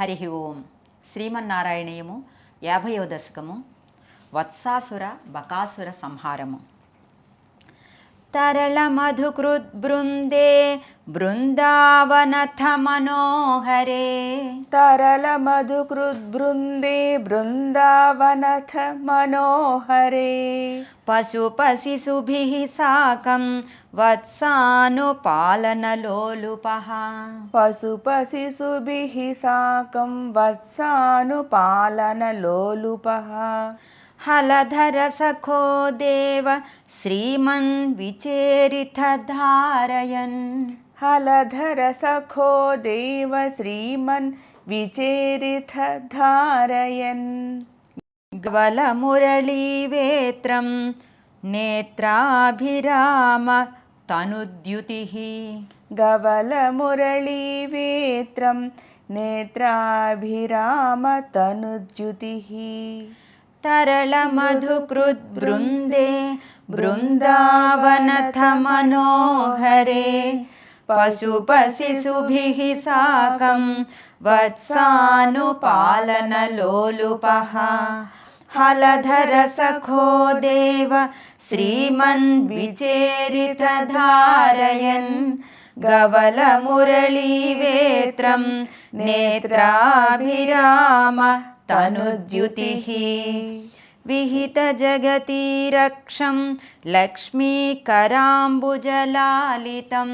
హరి ఓం. శ్రీమన్నారాయణీయము యాభైవ దశకము. వత్సాసుర బకాసుర సంహారము. तरलमधुकृत् वृन्दे वृन्दावनथ मनोहरे तरलमधुकृत् वृन्दे मनोहरे पशुपशिषुभिः साकं वत्सानुपालनलोलुपः। लोलुपः पशुपशिषुभिः साकं वत्सानुपालनलोलुपः। हलधर सखो देव श्रीमन् विचेरिथ धारयन्। हलधर सखो देव श्रीमन् विचेरिथ धारयन्। ग्वलमुरलीवेत्रं नेत्राभिराम तनुद्युतिः। गवलमुरलीवेत्रं नेत्राभिरामतनुद्युतिः तरलमधुकृद्बृन्दे बृन्दावनथ मनोहरे पशुपशिशुभिः साकं वत्सानुपालनलोलुपः। हलधर सखो देव श्रीमन् विचेरितधारयन् गवलमुरलीवेत्रं नेत्राभिराम तनुद्युतिः। विहितजगतीरक्षं लक्ष्मीकराम्बुजलालितं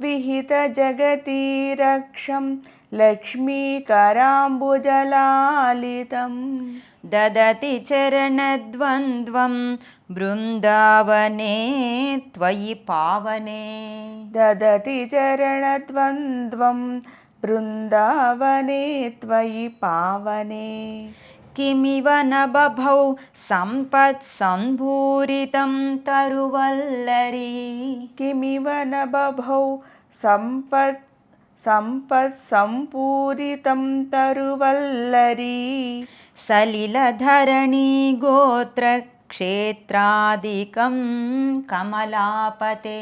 विहितजगति रक्षं लक्ष्मीकराम्बुजलालितं ददति चरणद्वन्द्वं बृन्दावने त्वयि पावने। ददति चरणद्वन्द्वं बृन्दावने त्वयि पावने किमिव न बभौ सम्पत्सम्भूरितं तरुवल्लरी किमिव न बभौ सम्पत् सम्पत्सम्पूरितं तरुवल्लरी सलिलधरणी गोत्रक्षेत्रादिकं कमलापते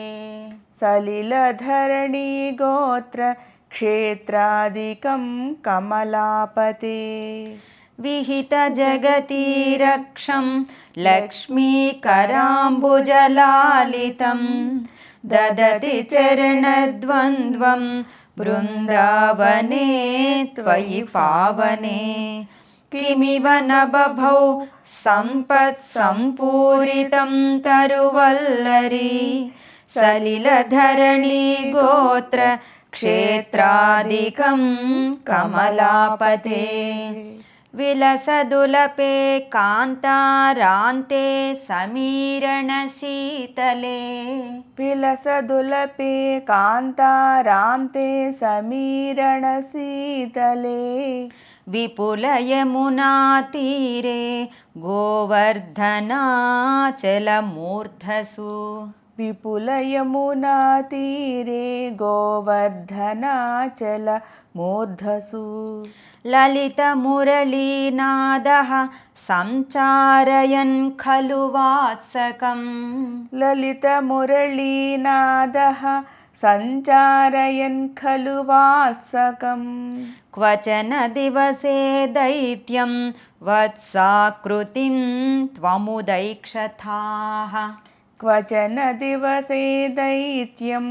सलिलधरणी गोत्र क्षेत्रादिकं कमलापते। विहितजगतीरक्षं लक्ष्मीकराम्बुजलालितं। ददति चरणद्वन्द्वं बृन्दावने त्वयि पावने। किमिव न बभौ सम्पत्सम्पूरितं तरुवल्लरी। सलिलधरणी गोत्र क्षेत्रादिकं कमलापते। विलसदुलपे कान्तारान्ते समीरणशीतले। विलसदुलपे कान्तारान्ते समीरणशीतले। विपुलयमुनातीरे गोवर्धनाचलमूर्धसु विपुलयमुनातीरे गोवर्धनाचलमूर्धसु ललितमुरलीनादः सञ्चारयन् खलु वात्सकम् ललितमुरलीनादः सञ्चारयन् खलु वात्सकम् क्वचन दिवसे दैत्यं वत्साकृतिं त्वमुदैक्षथाः क्वचन दिवसे दैत्यं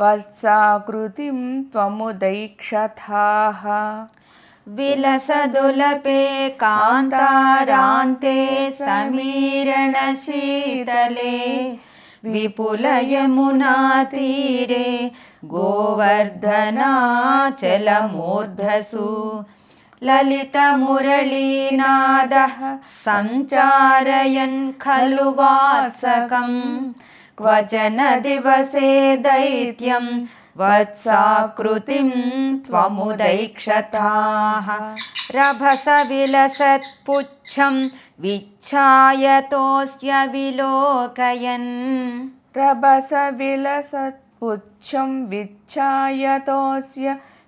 वत्साकृतिं त्वमुदैक्षथाः। विलसदुलपे कान्तारान्ते समीरणशीतले विपुलयमुनातीरे गोवर्धनाचलमूर्धसु ललितमुरलीनादः सञ्चारयन् खलु वात्सकम् क्वचन दिवसे दैत्यं वत्साकृतिं त्वमुदैक्षथाः। रभसविलसत्पुच्छं विच्छायतोऽस्य विलोकयन्। रभसविलसत्पुच्छं विच्छायतोऽस्य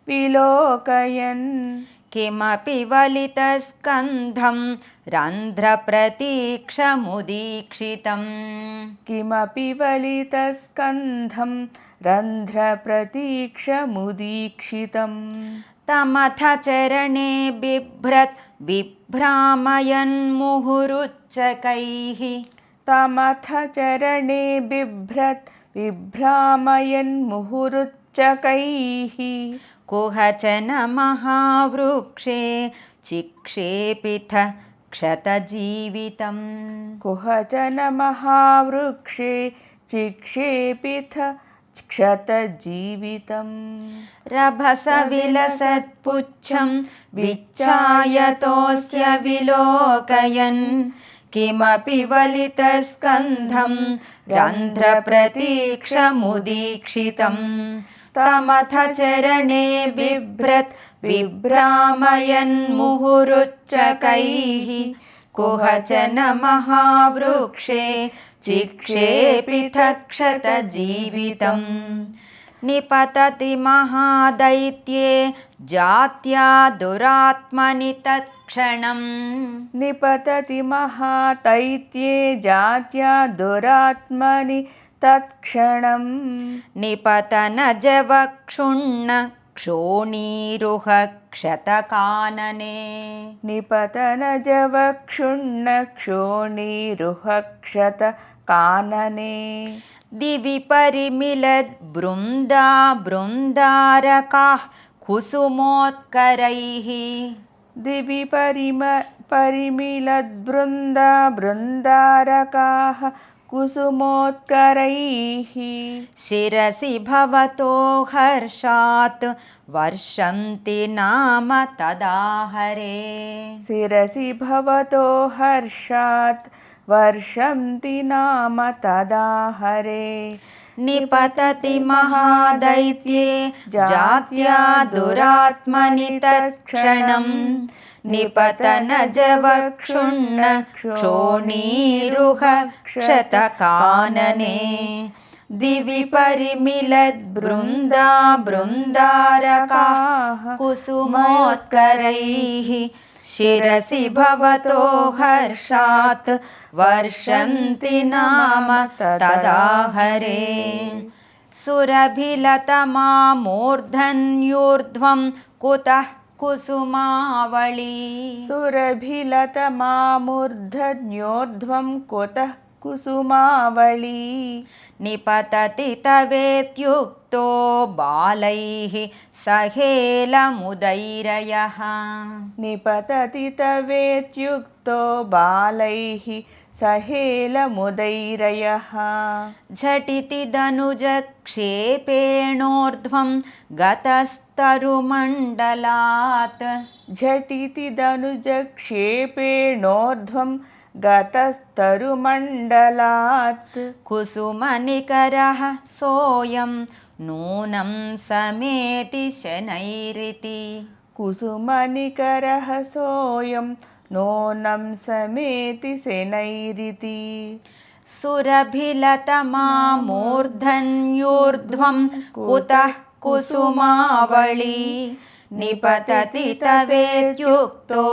विलोकयन् किमपि वलितस्कन्धं रन्ध्रप्रतीक्षमुदीक्षितम्। किमपि वलितस्कन्धं रन्ध्रप्रतीक्षमुदीक्षितम्। तमथ चरणे बिभ्रत् बिभ्रामयन्मुहुरुच्चकैः। तमथ चरणे बिभ्रत् बिभ्रामयन्मुहुरुच्चकैः कुहचन महावृक्षे चिक्षेपिथ क्षतजीवितम्। कुहचन महावृक्षे चिक्षेपिथ क्षतजीवितम्। रभसविलसत्पुच्छं विच्छायतोऽस्य विलोकयन्। किमपि वलितस्कन्धं रन्ध्रप्रतीक्षमुदीक्षितं तमथ चरणे बिभ्रत् बिभ्रामयन्मुहुरुच्चकैः। कुहचन महावृक्षे चिक्षेपिथ क्षतजीवितम् निपतति महादैत्ये जात्या दुरात्मनि तत्क्षणम्। निपतति महातैत्ये जात्या दुरात्मनि तत्क्षणम्। निपतनजवक्षुण्ण क्षोणीरुह क्षतकानने निपतनजवक्षुण्णक्षोणीरुहक्षतकानने दिवि परिमिलद्बृन्दा बृन्दारकाः कुसुमोत्करैः। दिवि परिम परिमिलद्बृन्दा बृन्दारकाः कुसुमोत्करैः। शिरसि भवतो हर्षात् वर्षन्ति नाम तदाहरे। शिरसि भवतो हर्षात् वर्षन्ति नाम तदा हरे निपतति महादैत्ये जात्या दुरात्मनि तत्क्षणम् निपतनजवक्षुण्ण क्षोणीरुह क्षतकानने दिवि परिमिलद्बृन्दा बृन्दारकाः कुसुमोत्करैः शिरसि भवतो हर्षात् वर्षन्ति नाम तदा हरे। सुरभिलतमामूर्धन्यूर्ध्वं कुतः कुसुमावळी सुरभिलतमामूर्धन्योर्ध्वं कुतः कुसुमावळी निपतति तवेत्युक्तो बालैः सहेलमुदैरयः निपतति तवेत्युक्तो बालैः सहेलमुदैरयः। झटिति दनुजक्षेपेणोर्ध्वं गतस्तरुमण्डलात्। झटिति दनुजक्षेपेणोर्ध्वं गतस्तरुमण्डलात्। कुसुमनिकरः सोऽयं नूनं समेति शनैरिति। कुसुमनिकरः सोऽयं नूनं समेति सेनैरिति सुरभिलतमामूर्धन्यूर्ध्वं कुतः कुसुमावळी निपतति तवेत्युक्तो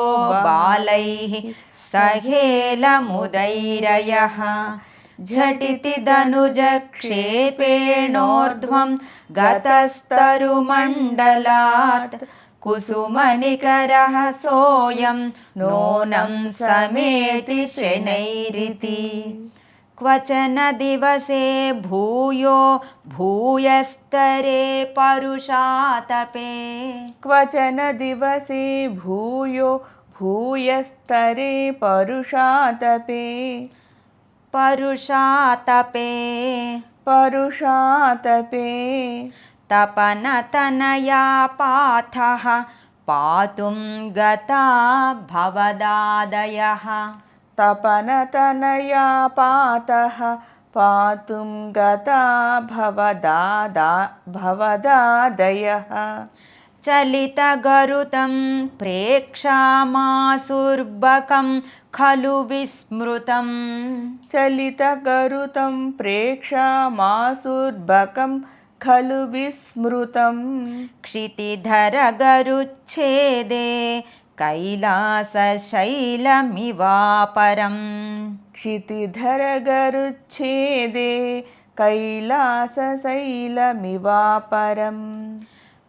बालैः सहेलमुदैरयः झटिति दनुजक्षेपेणोर्ध्वं गतस्तरुमण्डलात् कुसुमनिकरः सोऽयं नूनं समेति शनैरिति। क्वचन दिवसे भूयो भूयस्तरे परुषातपे। क्वचन दिवसे भूयो भूयस्तरे परुषातपे। परुषातपे। परुषातपे तपनतनया पाथः पातुं गता भवदादयः। तपनतनया पातः पातुं गता भवदादा भवदादयः। चलितगरुतं प्रेक्षामासुर्बकं खलु विस्मृतम्। चलितगरुतं प्रेक्षामासुर्बकं खलु विस्मृतम् क्षितिधरगरुच्छेदे कैलासशैलमिवापरम् क्षितिधरगरुच्छेदे कैलासशैलमिवापरम्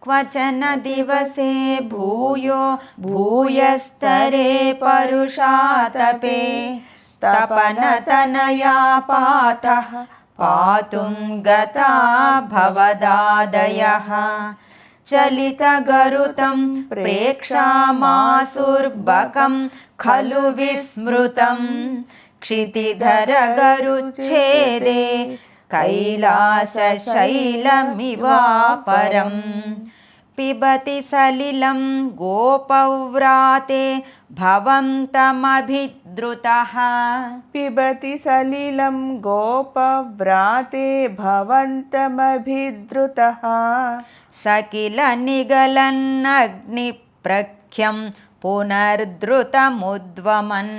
क्वचन दिवसे भूयो भूयस्तरे परुषातपे तपनतनया पातः पातुं गता भवदादयः। चलितगरुतं प्रेक्षामासुर्बकं खलु विस्मृतं। क्षितिधरगरुच्छेदे कैलासशैलमिवापरम् पिबति सलिलं गोपव्राते भवन्तमभिद्रुतः पिबति सलिलं गोपव्राते भवन्तमभिद्रुतः स किल निगलन्नग्निप्रख्यं पुनर्द्रुतमुद्वमन्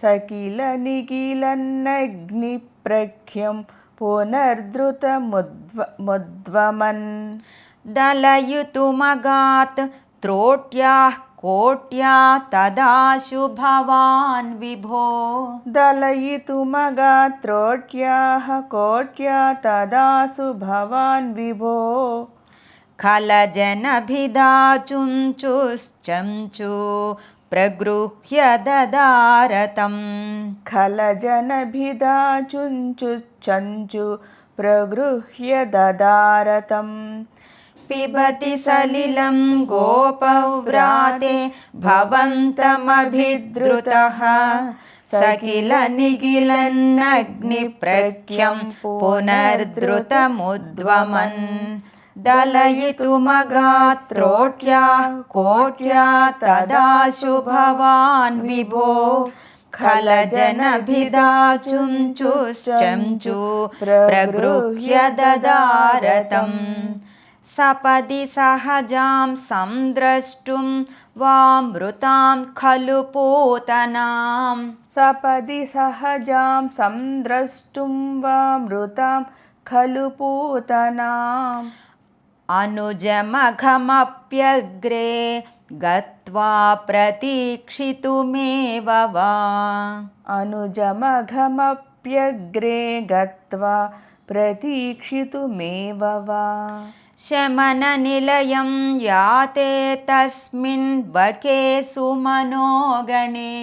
स किल निगिलन्नग्निप्रख्यं पुनर्द्रुतमुद्व मुद्वमन् दलयुतुमगात् त्रोट्याः कोट्या तदाशु भवान् विभो दलयितुमगात्रोट्याः कोट्या तदासु भवान् विभो खलजनभिदाचुञ्चुश्चञ्चु प्रगृह्य ददारतम् खलजनभिदा चुञ्चुचञ्चु प्रगृह्य ददारतम् पिबति सलिलं गोपव्राते भवन्तमभिद्रुतः। स किल निगिलन्नग्निप्रख्यं पुनर्द्रुतमुद्वमन्। दलयितुमगात्रोट्या कोट्या तदाशु भवान् विभो। खलजनभिदाचुञ्चुश्चञ्चु प्रगृह्य ददारतम्। सपदि सहजां संद्रष्टुं वामृतां खलु पूतनां सपदि सहजां संद्रष्टुं वा मृतां खलु पूतनाम् अनुजमघमप्यग्रे गत्वा प्रतीक्षितुमेव वा अनुजमघमप्यग्रे गत्वा प्रतीक्षितुमेव वा शमननिलयं याते तस्मिन् बके सुमनोगणे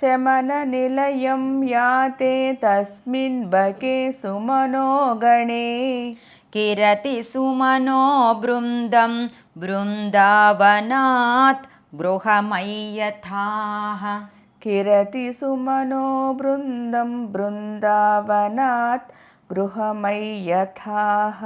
शमननिलयं याते तस्मिन् बके सुमनो गणे। किरति सुमनो बृन्दं बृन्दावनात् गृहमय्यथाः किरति सुमनो बृन्दं बृन्दावनात् गृहमय्यथाः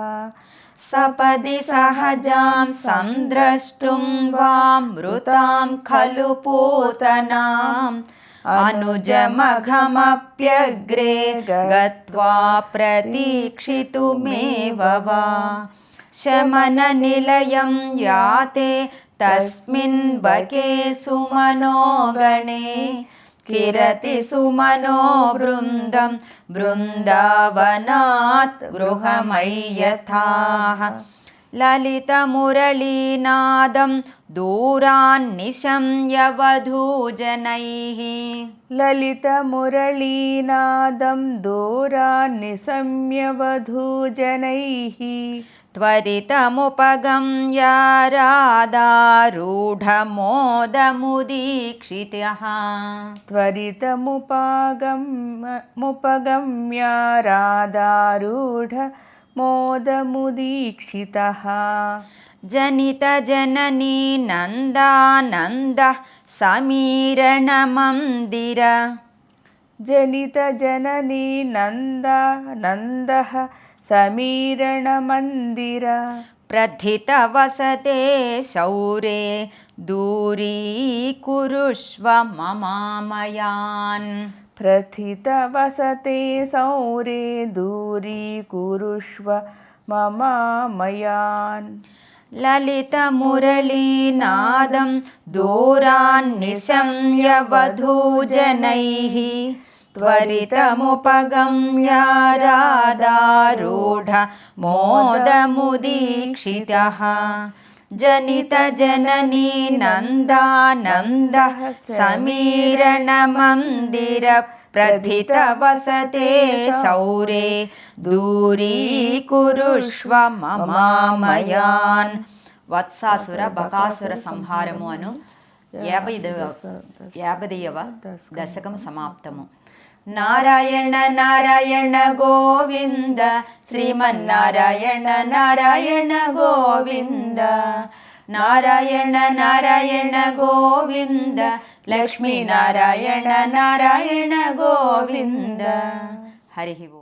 सपदि सहजां संद्रष्टुं वामृतां खलु पूतनाम्। अनुजमघमप्यग्रे गत्वा प्रतीक्षितुमेव वा। शमननिलयं याते तस्मिन् बके सुमनो गणे किरति सुमनो बृन्दं बृन्दावनात् गृहमय्यथाः। ललितमुरलीनादं दूरान्निशम्य वधूजनैः ललितमुरलीनादं दूरान्निशम्य वधूजनैः त्वरितमुपगम्य राधारूढमोदमुदीक्षितः त्वरितमुपागम्य राधारूढ मोदमुदीक्षितः जनितजननी नन्दानन्दः समीरणमन्दिर जनितजननी नन्दा नन्दः समीरणमन्दिर। प्रथितवसते शौरे दूरीकुरुष्व ममामयान्। प्रथितवसते सौरे दूरीकुरुष्व ममामयान्। ललितमुरलीनादं दूरान्निशम्य वधूजनैः त्वरितमुपगम्य राधारूढ मोदमुदीक्षितः जनितजननी नन्दानन्दः समीरणमन्दिर प्रथितवसते शौरे दूरीकुरुष्व ममामयान् వత్సాసుర బకాసుర సంహారము అను యాభై యాభైవ దశకం సమాప్తము నారాయణ నారాయణ గోవింద. శ్రీమన్నారాయణ నారాయణ గోవింద. నారాయణ నారాయణ గోవింద. లక్ష్మీనారాయణ నారాయణ గోవింద. హరి ఓం.